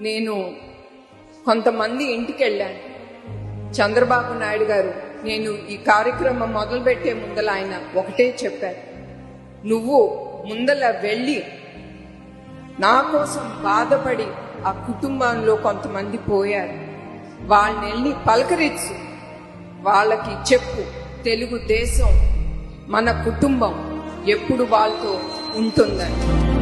నేను కొంతమంది ఇంటికి వెళ్ళాను చంద్రబాబు నాయుడు గారు నేను ఈ కార్యక్రమం మొదలుపెట్టే ముందల ఆయన ఒకటే చెప్పారు. నువ్వు ముందల వెళ్ళి నా కోసం బాధపడి ఆ కుటుంబంలో కొంతమంది పోయారు. వాళ్ళని వెళ్ళి పలకరించు. వాళ్ళకి చెప్పు తెలుగుదేశం మన కుటుంబం ఎప్పుడు వాళ్ళతో ఉంటుందని.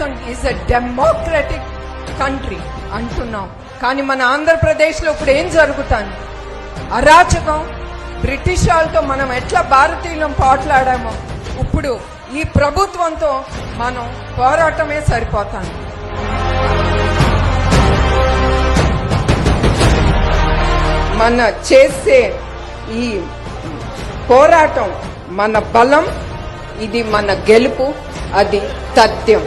భారతదేశం ఈజ్ అ డెమోక్రటిక్ కంట్రీ అంటున్నాం. కానీ మన ఆంధ్రప్రదేశ్లో ఇప్పుడు ఏం జరుగుతాను అరాచకం బ్రిటిష్ వాళ్ళతో మనం ఎట్లా భారతీయులం పోట్లాడామో ఇప్పుడు ఈ ప్రభుత్వంతో మనం పోరాటమే సరిపోతాను మన చేసే ఈ పోరాటం మన బలం ఇది మన గెలుపు అది తథ్యం